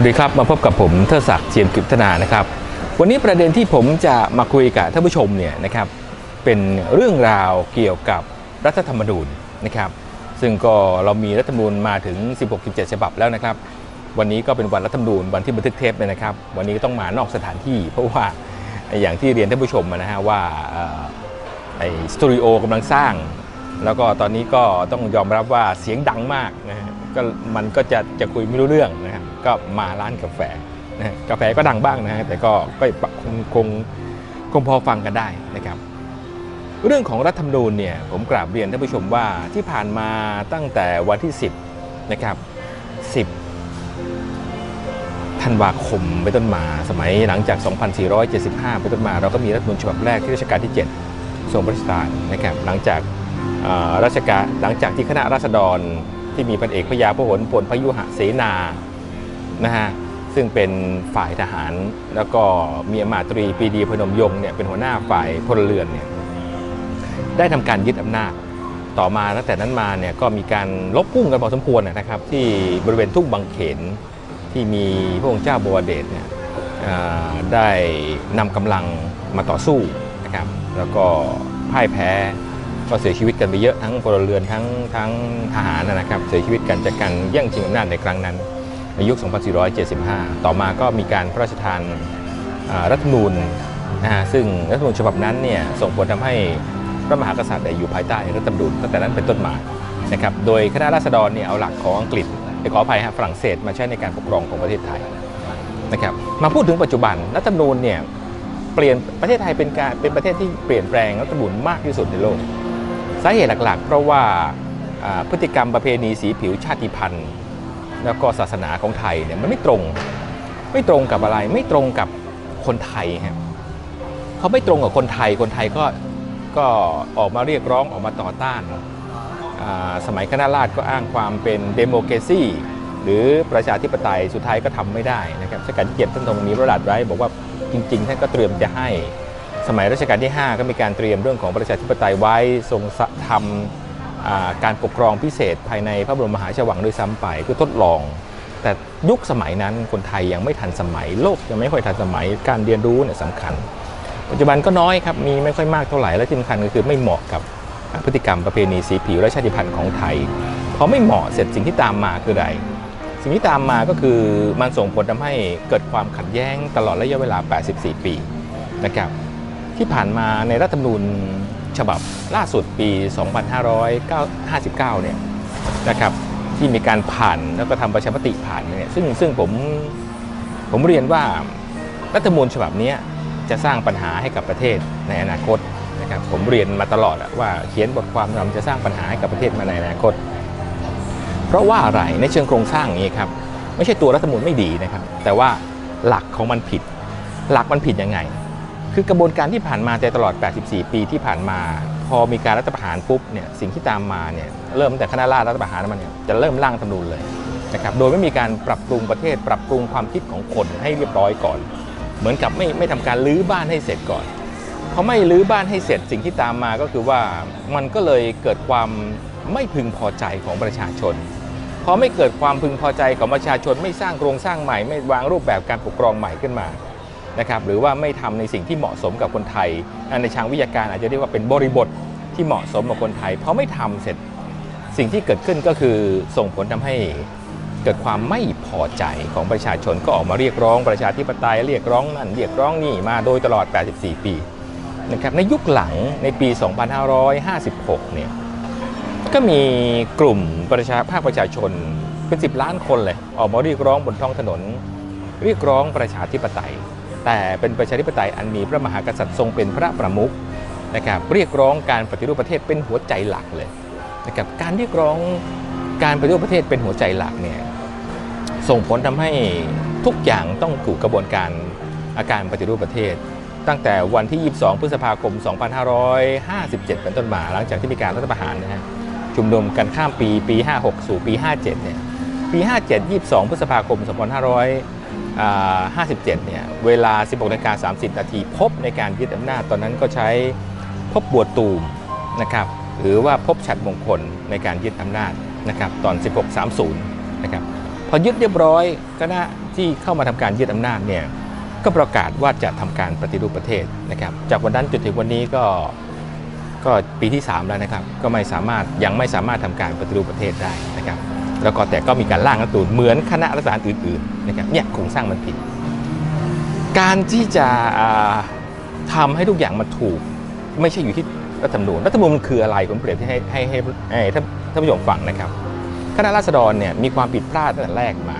สวัสดีครับมาพบกับผมเทดศักดิ์เจียมกิจธนานะครับ วันนี้ประเด็นที่ผมจะมาคุยกับท่านผู้ชมเนี่ยนะครับเป็นเรื่องราวเกี่ยวกับรัฐธรรมนูญนะครับซึ่งก็เรามีรัฐธรรมนูญมาถึง 16-17 ฉบับแล้วนะครับ วันนี้ก็เป็นวันรัฐธรรมนูญวันที่บันทึกเทปเลยนะครับ วันนี้ต้องมานอกสถานที่ เพราะว่าอย่างที่เรียนท่านผู้ชมนะฮะว่าไอ้สตูดิโอกำลังสร้าง แล้วก็ตอนนี้ก็ต้องยอมรับว่าเสียงดังมากนะฮะก็มันก็จะจะคุยไม่รู้เรื่องนะครับ ก็มาร้านกาแฟนะกาแฟก็ดังบ้างนะฮะแต่ก็ก็คงคงคงพอฟังกันได้นะครับ เรื่องของรัฐธรรมนูญเนี่ยผมกราบเรียนท่านผู้ชมว่าที่ผ่านมาตั้งแต่วันที่ 10นะครับ10ธันวาคมไปต้นมา สมัยหลังจาก 2475 ไปต้นมา เราก็มีรัฐธรรมนูญฉบับแรกที่รัชกาลที่ 7 ทรงพระราชทานนะครับหลังจากรัชกาลหลังจากที่คณะราษฎรที่มีพลเอกพระยาพหลพลพยุหะเสนา นะฮะซึ่งเป็นฝ่ายทหาร แล้วก็มีอำมาตรีปรีดีพนมยงค์เนี่ยเป็นหัวหน้าฝ่ายพลเรือนเนี่ยได้ทำการยึดอำนาจต่อมาตั้งแต่นั้นมาเนี่ยก็มีการลบพุ่งกันพอสมควรนะครับที่บริเวณทุ่งบางเขนที่มีพระองค์เจ้าบวเดชเนี่ยได้นำกำลังมาต่อสู้นะครับแล้วก็พ่ายแพ้ก็เสียชีวิตกันไปเยอะทั้งพลเรือนทั้งทั้งทหารนะครับเสียชีวิตกันจากการแย่งชิงอำนาจในครั้งนั้น ในยุค 2475 ต่อมาก็มีการพระราชทานรัฐมนูญนะฮะซึ่งรัฐมนูญฉบับนั้นเนี่ยส่งผลทำให้พระมหากษัตริย์อยู่ภายใต้รัฐธรรมนูญตั้งแต่นั้นเป็นต้นมานะครับโดยคณะราษฎรเนี่ยเอาหลักของอังกฤษไปขออภัยฮะฝรั่งเศสมาใช้ในการปกครองของประเทศไทยนะครับมาพูดถึงปัจจุบันรัฐธรรมนูญเนี่ยเปลี่ยนประเทศไทยเป็นการเป็นประเทศที่เปลี่ยนแปลงรัฐธรรมนูญมากที่สุดในโลก สาเหตุหลักๆ เพราะว่าอ่าพฤติกรรมประเพณีสีผิวชาติพันธุ์ แล้วก็ศาสนาของไทยเนี่ยมันไม่ตรง ไม่ตรงกับอะไร ไม่ตรงกับคนไทยครับเขาไม่ตรงกับคนไทย คนไทยก็ก็ออกมาเรียกร้องออกมาต่อต้าน สมัยคณะราษฎรก็อ้างความเป็นเดโม c r a ซีหรือประชาธิปไตยสุดท้ายก็ทำไม่ได้นะครับรัชกาลที่เจ็ดท่านทรงมีพระราชไว้ บอกว่าจริง ๆ ท่านก็เตรียมจะให้ สมัยรัชกาลที่ 5 ก็มีการเตรียมเรื่องของประชาธิปไตยไว้ทรงทำอ่า การปกครองพิเศษภายในพระบรมมหาราชวังด้วยซ้ำไปเพื่อทดลอง แต่ยุคสมัยนั้นคนไทยยังไม่ทันสมัย โลกยังไม่ค่อยทันสมัยการเรียนรู้เนี่ยสำคัญ ปัจจุบันก็น้อยครับมีไม่ค่อยมากเท่าไหร่และที่สำคัญก็คือไม่เหมาะกับพฤติกรรมประเพณีสีผิวและชาติพันธุ์ของไทยพอไม่เหมาะเสร็จสิ่งที่ตามมาคืออะไรสิ่งที่ตามมาก็คือมันส่งผลทำให้เกิดความขัดแย้งตลอดระยะเวลา 84 ปีนะครับที่ผ่านมาในรัฐธรรมนูญ ฉบับล่าสุดปี 2559 เนี่ยนะครับที่มีการผ่านแล้วก็ทำประชามติผ่านเนี่ยซึ่งซึ่งผมผมเรียนว่ารัฐธรรมนูญฉบับนี้จะสร้างปัญหาให้กับประเทศในอนาคตนะครับผมเรียนมาตลอดว่าเขียนบทความนำจะสร้างปัญหาให้กับประเทศมาในอนาคต เพราะว่าอะไรในเชิงโครงสร้างนี้ครับไม่ใช่ตัวรัฐมนูญไม่ดีนะครับ แต่ว่าหลักของมันผิด หลักมันผิดยังไง คือกระบวนการที่ผ่านมาแต่ตลอด 84 ปีที่ผ่านมา พอมีการรัฐประหารปุ๊บเนี่ยสิ่งที่ตามมาเนี่ยเริ่มตั้งแต่คณะราษฎรรัฐประหารมันเนี่ยจะเริ่มร่างธรรมนูญเลยนะครับโดยไม่มีการปรับปรุงประเทศ ปรับปรุงความคิดของคนให้เรียบร้อยก่อน เหมือนกับไม่ไม่ทำการรื้อบ้านให้เสร็จก่อนพอไม่รื้อบ้านให้เสร็จสิ่งที่ตามมาก็คือว่ามันก็เลยเกิดความไม่พึงพอใจของประชาชนพอไม่เกิดความพึงพอใจของประชาชนไม่สร้างโครงสร้างใหม่ ไม่วางรูปแบบการปกครองใหม่ขึ้นมา นะครับหรือว่าไม่ทำในสิ่งที่เหมาะสมกับคนไทย ในทางวิทยาการอาจจะเรียกว่าเป็นบริบทที่เหมาะสมกับคนไทยเพราะไม่ทำเสร็จสิ่งที่เกิดขึ้นก็คือส่งผลทำให้เกิดความไม่พอใจของประชาชนก็ออกมาเรียกร้องประชาธิปไตยเรียกร้องนั่นเรียกร้องนี่มาโดยตลอด 84 ปีนะครับในยุคหลังในปี 2556 เนี่ยก็มีกลุ่มประชาภาคประชาชนเป็น 10 ล้านคนเลยออกมาเรียกร้องบนท้องถนน เรียกร้องประชาธิปไตย แต่เป็นประชาธิปไตยอันมีพระมหากษัตริย์ทรงเป็นพระประมุขนะครับเรียกร้องการปฏิรูปประเทศเป็นหัวใจหลักเลยนะครับการเรียกร้องการปฏิรูปประเทศเป็นหัวใจหลักเนี่ยส่งผลทำให้ทุกอย่างต้องถูกกระบวนการอาการปฏิรูปประเทศ ตั้งแต่วันที่ 22 พฤษภาคม 2557 เป็นต้นมาหลังจากที่มีการรัฐประหารนะฮะชุมนุมกันข้ามปีปี 56 สู่ปี 57 เนี่ยปี 57 22 พฤษภาคม 2500อ่า 57เนี่ยเวลา 16นาฬิกา30 นาทีพบในการยึดอำนาจตอนนั้นก็ใช้พบบัวตูมนะครับหรือว่าพบฉัดมงคลในการยึดอำนาจนะครับตอน 1630นะครับพอยึดเรียบร้อยคณะที่เข้ามาทำการยึดอำนาจเนี่ยก็ประกาศว่าจะทำการปฏิรูปประเทศนะครับจากวันนั้นจนถึงวันนี้ก็ก็ปีที่ 3 แล้วนะครับก็ไม่สามารถยังไม่สามารถทำการปฏิรูปประเทศได้นะครับ แล้วก็แต่ก็มีการร่างรัฐธรรมนูญเหมือนคณะรัฐบาลอื่นๆนะครับเนี่ยโครงสร้างมันผิด การที่จะอ่าทำให้ทุกอย่างมันถูก ไม่ใช่อยู่ที่รัฐธรรมนูญรัฐธรรมนูญมันคืออะไรผมเปรียบให้ให้ให้ให้ท่านท่านผู้ชมฟังนะครับคณะราษฎรเนี่ยมีความผิดพลาดตั้งแต่แรกมา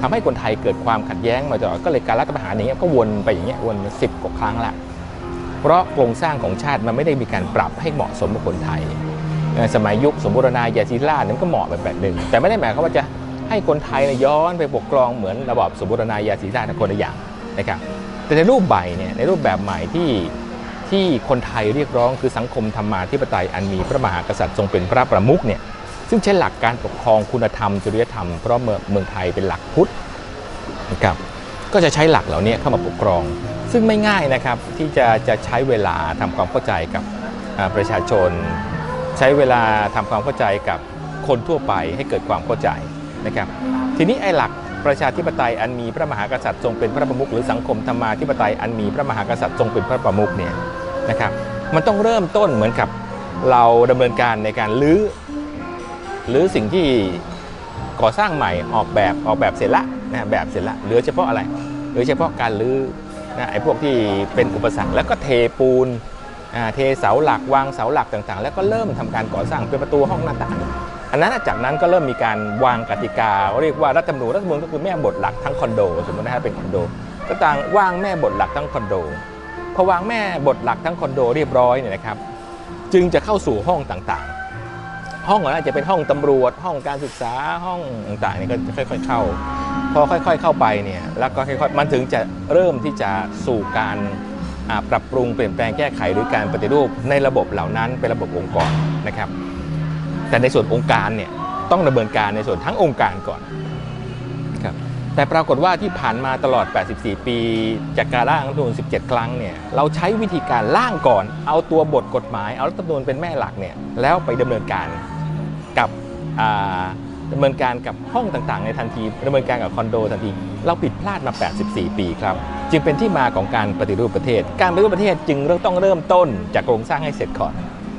ทำให้คนไทยเกิดความขัดแย้งมาตลอดก็เลยการรัฐประหารอย่างเงี้ยก็วนไปอย่างเงี้ยวนสิบกว่าครั้งละเพราะโครงสร้างของชาติมันไม่ได้มีการปรับให้เหมาะสมกับคนไทย สมัยยุคสมบูรณาญาสิราชนั้นก็เหมาะแบบแบบหนึ่งแต่ไม่ได้หมายความว่าจะให้คนไทยย้อนไปปกครองเหมือนระบอบสมบูรณาญาสิราชคนละอย่างนะครับแต่ในรูปใบเนี่ยในรูปแบบใหม่ที่ที่คนไทยเรียกร้องคือสังคมธรรมาธิปไตยอันมีพระมหากษัตริย์ทรงเป็นพระประมุขเนี่ยซึ่งใช้หลักการปกครองคุณธรรมจริยธรรมเพราะเมืองเมืองไทยเป็นหลักพุทธนะครับก็จะใช้หลักเหล่านี้เข้ามาปกครอง ซึ่งไม่ง่ายนะครับที่จะจะใช้เวลาทำความเข้าใจกับประชาชน ใช้เวลาทำความเข้าใจกับคนทั่วไปให้เกิดความเข้าใจนะครับ ทีนี้ไอ้หลักประชาธิปไตยอันมีพระมหากษัตริย์ทรงเป็นพระประมุขหรือสังคมธรรมาธิปไตยอันมีพระมหากษัตริย์ทรงเป็นพระประมุขเนี่ยนะครับ มันต้องเริ่มต้นเหมือนกับเราดำเนินการในการลื้อหรือสิ่งที่ก่อสร้างใหม่ออกแบบออกแบบเสร็จละนะแบบเสร็จละเหลือเฉพาะอะไรเหลือเฉพาะการรื้อนะไอ้พวกที่เป็นอุปสรรคแล้วก็เทปูนอ่า เทเสาหลักวางเสาหลักต่างๆ แล้วก็เริ่มทำการก่อสร้างเป็นประตูห้องหน้าต่างอันนั้นจากนั้นก็เริ่มมีการวางกติกา เรียกว่ารัฐธรรมนูญรัฐธรรมนูญก็คือแม่บทหลักทั้งคอนโดสมมตินะฮะเป็นคอนโด ก็ต่างวางแม่บทหลักทั้งคอนโดพอวางแม่บทหลักทั้งคอนโดเรียบร้อยเนี่ยนะครับจึงจะเข้าสู่ห้องต่างๆ ห้องอาจจะเป็นห้องตำรวจ ห้องการศึกษาห้องต่างๆนี่ก็จะค่อย ๆ เข้า พอค่อย ๆ เข้าไปเนี่ยแล้วก็ค่อยๆมันถึงจะเริ่มที่จะสู่การ ปรับปรุงเปลี่ยนแปลงแก้ไขหรือการปฏิรูปในระบบเหล่านั้นเป็นระบบองค์กรนะครับ แต่ในส่วนองค์การเนี่ยต้องดำเนินการในส่วนทั้งองค์การก่อนครับแต่ปรากฏว่าที่ผ่านมาตลอด 84 ปี จากการร่างรัฐธรรมนูญ17 ครั้งเนี่ยเราใช้วิธีการร่างก่อน เอาตัวบทกฎหมาย เอารัฐธรรมนูญเป็นแม่หลักเนี่ยแล้วไปดำเนินการกับอ่าดำเนินการกับห้องต่างๆ ในทันทีดำเนินการกับคอนโดทันที เราผิดพลาดมา 84 ปีครับ จึงเป็นที่มาของการปฏิรูปประเทศ การปฏิรูปประเทศจึงเริ่มต้องเริ่มต้นจากโครงสร้างให้เสร็จก่อน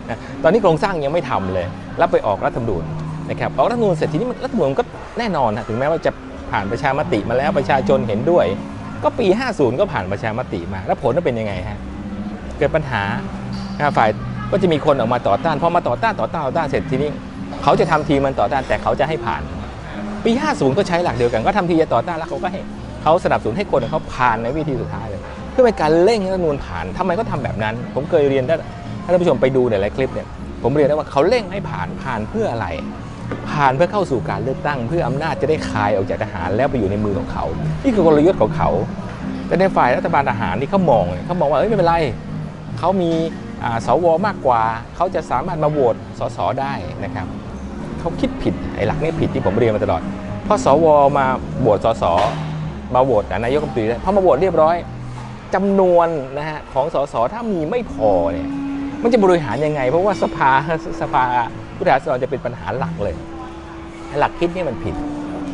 นะตอนนี้โครงสร้างยังไม่ทำเลย แล้วไปออกรัฐธรรมนูญนะครับออกรัฐธรรมนูญเสร็จทีนี้รัฐธรรมนูญก็แน่นอนนะถึงแม้ว่าจะผ่านประชามติมาแล้วประชาชนเห็นด้วย ก็ปี 50 ก็ผ่านประชามติมา แล้วผลมันเป็นยังไงฮะเกิดปัญหาฝ่ายก็จะมีคนออกมาต่อต้านพอมาต่อต้านต่อต้านต่อต้านเสร็จทีนี้ เขาจะทำทีมันต่อต้านแต่เขาจะให้ผ่าน ปี 50 ก็ใช้หลักเดียวกัน ก็ทำทีจะต่อต้านแล้วเขาก็ให้เขาสนับสนุนให้คนเขาผ่านในวิธีสุดท้ายเลย เพื่อเป็นการเร่งรัฐมนูญผ่านทำไมก็ทำแบบนั้น ผมเคยเรียนถ้าถ้ท่านผู้ชมไปดูในหลายคลิปเนี่ยผมเรียนได้ว่าเขาเร่งให้ผ่านผ่านเพื่ออะไร ผ่านเพื่อเข้าสู่การเลือกตั้ง เพื่ออำนาจจะได้คายออกจากทหารแล้วไปอยู่ในมือของเขา นี่คือกลยุทธ์ของเขา แต่ในฝ่ายรัฐบาลทหารที่เขามองเขามองว่าเอ้ยไม่เป็นไรเขามีสวมากกว่า เขาจะสามารถมาโหวตสสได้นะครับ เขาคิดผิดไอ้หลักนี้ผิดที่ผมเรียนมาตลอด เพราะสวมาโหวตสสมาโหวตนายกรัฐมนตรีได้พอมาโหวตเรียบร้อยจำนวนนะฮะของสสถ้ามีไม่พอเนี่ยมันจะบริหารยังไง เพราะว่าสภาสภาผู้แทนราษฎรจะเป็นปัญหาหลักเลยไอ้หลักคิดนี่มันผิด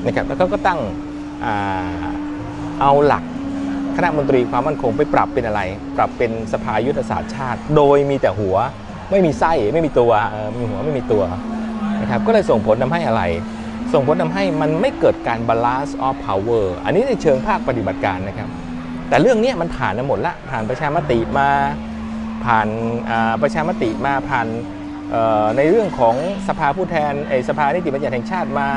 นะครับแล้วเขาก็ตั้งอเอาหลักคณะมนตรีความมั่นคงไปปรับเป็นอะไร ปรับเป็นสภายุทธศาสตร์ชาติ โดยมีแต่หัวไม่มีไส้ไม่มีตัวมีหัวไม่มีตัว นะครับก็เลยส่งผลทำให้อะไร ส่งผลทำให้มันไม่เกิดการ balance of power อันนี้ในเชิงภาคปฏิบัติการนะครับ แต่เรื่องนี้มันผ่านมาหมดละผ่านประชามติมาผ่านประชามติมาผ่านในเรื่องของสภาผู้แทนไอสภานิติบัญญัติแห่งชาติมา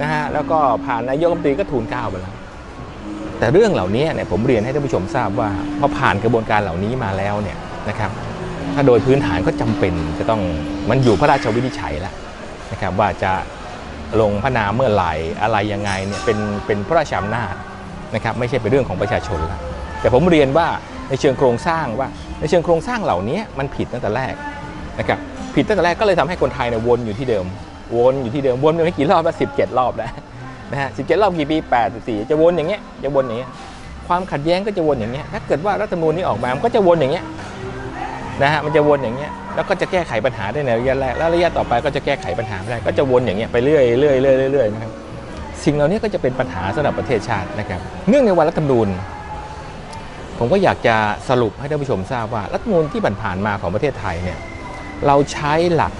นะฮะแล้วก็ผ่านนายกรัฐมนตรีก็ทูลเกล้าไปแล้วแต่เรื่องเหล่านี้เนี่ยผมเรียนให้ท่านผู้ชมทราบว่าพอผ่านกระบวนการเหล่านี้มาแล้วเนี่ยนะครับ ถ้าโดยพื้นฐานก็จำเป็นจะต้องมันอยู่พระราชวินิจฉัยแล้ว นะครับว่าจะลงพระนามเมื่อไหร่อะไรยังไงเนี่ยเป็นเป็นพระราชอำนาจนะครับไม่ใช่เป็นเรื่องของประชาชนแล้วแต่ผมเรียนว่าในเชิงโครงสร้างว่าในเชิงโครงสร้างเหล่านี้มันผิดตั้งแต่แรกนะครับผิดตั้งแต่แรกก็เลยทำให้คนไทยเนี่ยวนอยู่ที่เดิม วนอยู่ที่เดิมวนไปไม่กี่รอบแล้วสิบเจ็ดรอบแล้วนะฮะสิบเจ็ดรอบกี่ปีแปดสี่จะวนอย่างเงี้ยจะวนอย่างเงี้ยความขัดแย้งก็จะวนอย่างเงี้ยถ้าเกิดว่ารัฐธรรมนูญนี้ออกมามันก็จะวนอย่างเงี้ย นะฮะมันจะวนอย่างเงี้ยแล้วก็จะแก้ไขปัญหาได้ในระยะแรกแล้วระยะต่อไปก็จะแก้ไขปัญหาไม่ได้ก็จะวนอย่างเงี้ยไปเรื่อยเรื่อยเรื่อยเรื่อยนะครับสิ่งเหล่านี้ก็จะเป็นปัญหาสำหรับประเทศชาตินะครับ เนื่องในวันรัฐธรรมนูญ ผมก็อยากจะสรุปให้ท่านผู้ชมทราบว่ารัฐธรรมนูญที่ผ่านมาของประเทศไทยเนี่ยเราใช้หลัก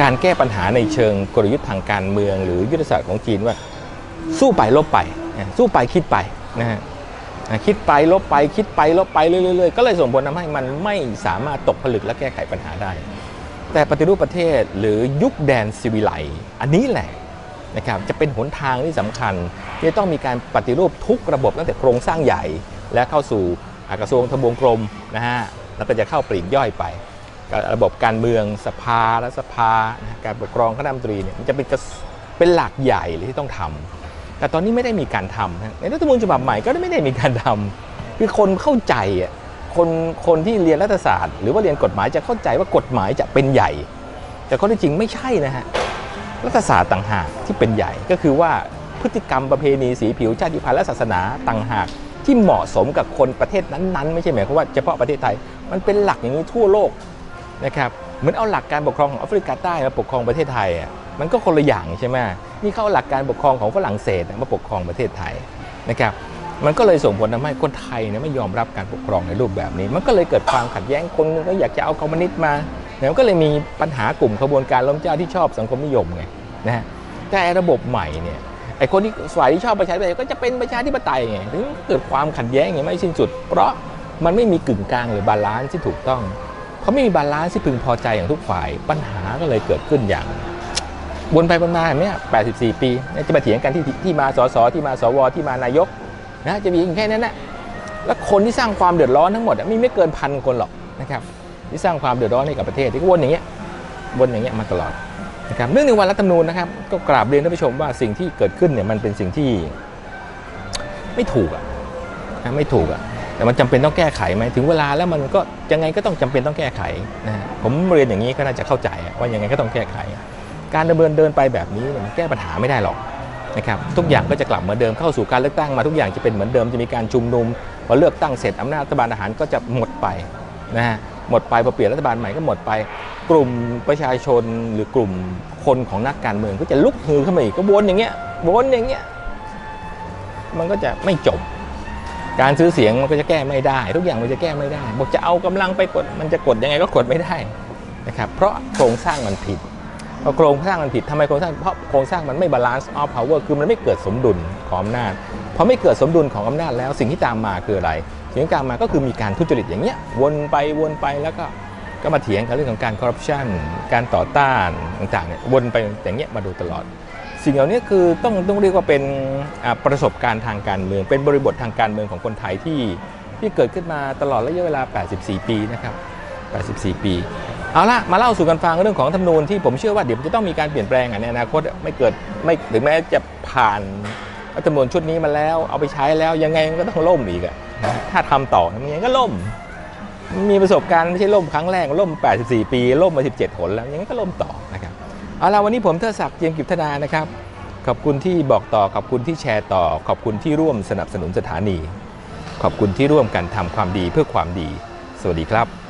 การแก้ปัญหาในเชิงกลยุทธ์ทางการเมือง หรือยุทธศาสตร์ของจีนว่า สู้ไปลบไป สู้ไปคิดไปนะฮะ คิดไปลบไปคิดไปลบไปเรื่อยๆก็เลยส่งผลทำให้มันไม่สามารถตกผลึกและแก้ไขปัญหาได้ แต่ปฏิรูปประเทศหรือยุคแดนซิวิไลอันนี้แหละนะครับจะเป็นหนทางที่สำคัญที่ต้องมีการปฏิรูปทุกระบบตั้งแต่โครงสร้างใหญ่ และเข้าสู่กระทรวงทบวงกรมนะฮะแล้วก็จะเข้าปลีกย่อยไประบบการเมืองสภาและสภาการปกครองคณะรัฐมนตรีเนี่ยมันจะเป็นเป็นหลักใหญ่เลยที่ต้องทำ แต่ตอนนี้ไม่ได้มีการทำในรัฐธรรมนูญฉบับใหม่ก็ไม่ได้มีการทำคือคนเข้าใจอะคนคนที่เรียนรัฐศาสตร์ หรือว่าเรียนกฎหมายจะเข้าใจว่ากฎหมายจะเป็นใหญ่ แต่ข้อที่จริงไม่ใช่นะฮะรัฐศาสตร์ต่างหากที่เป็นใหญ่ก็คือว่าพฤติกรรมประเพณีสีผิวชาติพันธุ์และศาสนาต่างหากที่เหมาะสมกับคนประเทศนั้นๆ ไม่ใช่หมายความว่าเฉพาะประเทศไทย มันเป็นหลักอย่างนี้ทั่วโลกนะครับ เหมือนเอาหลักการปกครองของแอฟริกาใต้มาปกครองประเทศไทยอะมันก็คนละอย่างใช่ไหมนี่เขาเอาหลักการปกครองของฝรั่งเศสมาปกครองประเทศไทยนะครับมันก็เลยส่งผลทำให้คนไทยเนี่ยไม่ยอมรับการปกครองในรูปแบบนี้ มันก็เลยเกิดความขัดแย้งคนก็อยากจะเอาคอมมิวนิสต์มาเนี่ยก็เลยมีปัญหากลุ่มขบวนการล้มเจ้าที่ชอบสังคมนิยมไงนะฮะแต่ระบบใหม่เนี่ยไอ้คนที่ฝ่ายที่ชอบประชาธิปไตยก็จะเป็นประชาธิปไตยไงถึงเกิดความขัดแย้งอย่างไม่สิ้นสุด เพราะมันไม่มีกึ่งกลางหรือบาลานซ์ที่ถูกต้อง เขาไม่มีบาลานซ์ที่พึงพอใจอย่างทุกฝ่าย ปัญหาก็เลยเกิดขึ้นอย่างวนไปวนมาแบบเนี้ย84 ปีจะมาเถียงกันที่ที่มาสสที่มาสวที่มานายกนะจะมีแค่นั้นนะแล้วคนที่สร้างความเดือดร้อนทั้งหมดอะมีไม่เกินพันคนหรอกนะครับที่สร้างความเดือดร้อนให้กับประเทศที่ก็วนอย่างเงี้ยวนอย่างเงี้ยมาตลอดนะครับเนื่องในวันรัฐธรรมนูญนะครับ ก็กราบเรียนท่านผู้ชมว่าสิ่งที่เกิดขึ้นเนี่ยมันเป็นสิ่งที่ไม่ถูกอะนะไม่ถูกอะ แต่มันจำเป็นต้องแก้ไขไหมถึงเวลาแล้วมันก็ยังไงก็ต้องจำเป็นต้องแก้ไขนะฮะผมเรียนอย่างนี้ก็น่าจะเข้าใจว่ายังไงก็ต้องแก้ไข การดำเนินเดินไปแบบนี้มันแก้ปัญหาไม่ได้หรอกนะครับทุกอย่างก็จะกลับเหมือนเดิมเข้าสู่การเลือกตั้งมาทุกอย่างจะเป็นเหมือนเดิมจะมีการชุมนุมพอเลือกตั้งเสร็จอำนาจรัฐบาลทหารก็จะหมดไปนะฮะหมดไปพอเปลี่ยนรัฐบาลใหม่ก็หมดไป กลุ่มประชาชนหรือกลุ่มคนของนักการเมืองก็จะลุกฮือขึ้นมาอีกก็วนอย่างเงี้ยวนอย่างเงี้ยมันก็จะไม่จบ การซื้อเสียงมันก็จะแก้ไม่ได้ ทุกอย่างมันจะแก้ไม่ได้ บอกจะเอากำลังไปกดมันจะกดยังไงก็กดไม่ได้นะครับเพราะโครงสร้างมันผิดพอโครงสร้างมันผิดทำไมโครงสร้างเพราะโครงสร้างมันไม่บาลานซ์ออฟพาวเวอร์คือมันไม่เกิดสมดุลของอำนาจพอไม่เกิดสมดุลของอำนาจแล้วสิ่งที่ตามมาคืออะไร สิ่งที่ตามมาก็คือมีการทุจริตอย่างเงี้ยวนไปวนไปแล้วก็ก็มาเถียงกันเรื่องของการคอร์รัปชันการต่อต้านต่างๆเนี่ยวนไปอย่างเงี้ยมาโดยตลอด สิ่งเหล่านี้คือต้องต้องเรียกว่าเป็นประสบการณ์ทางการเมือง เป็นบริบททางการเมืองของคนไทยที่ที่เกิดขึ้นมาตลอดระยะเวลา 84 ปีนะครับ 84 ปี เอาละมาเล่าสู่กันฟังเรื่องของธรรมนูญที่ผมเชื่อว่าเดี๋ยวจะต้องมีการเปลี่ยนแปลงในอนาคตไม่เกิดไม่ถึงแม้จะผ่านรัฐธรรมนูญชุดนี้มาแล้ว เอาไปใช้แล้วยังไงมันก็ต้องล่มอีกอะถ้าทำต่อมันยังไงก็ล่ม มีประสบการณ์ไม่ใช่ล่มครั้งแรกล่ม 84 ปี ล่มมา 17 หนแล้วยังไงก็ล่มต่อนะครับ เอาละวันนี้ผมเทศศักดิ์เจียมกิจธนานะครับ ขอบคุณที่บอกต่อขอบคุณที่แชร์ต่อ ขอบคุณที่ร่วมสนับสนุนสถานี ขอบคุณที่ร่วมกันทำความดีเพื่อความดี สวัสดีครับ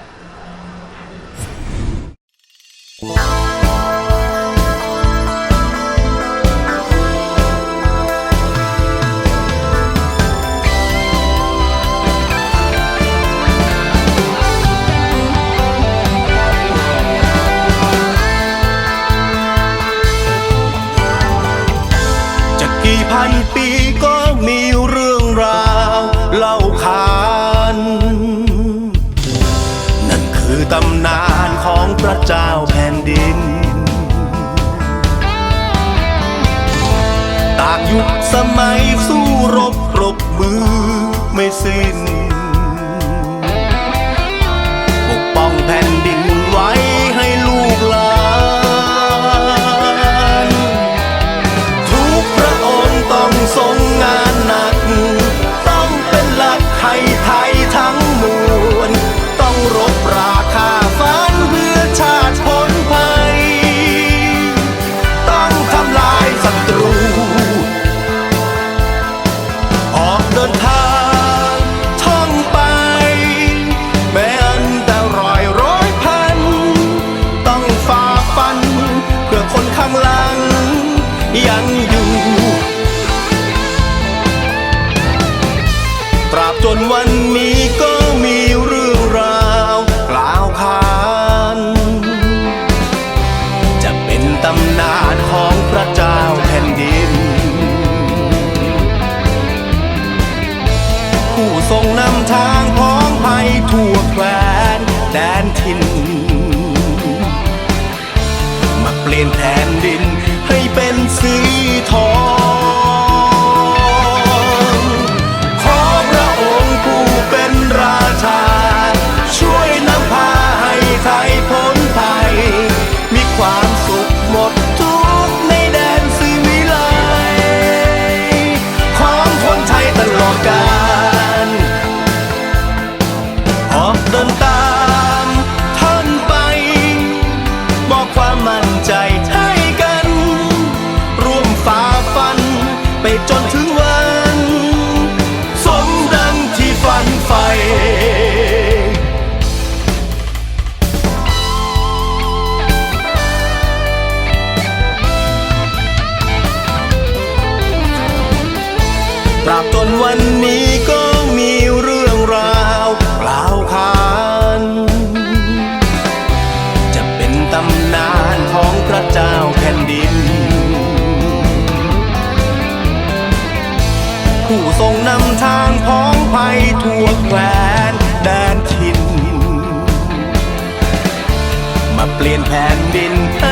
า impact หัวแควนด้านถิ่นมาเปลี่ยนแผ่นดินใ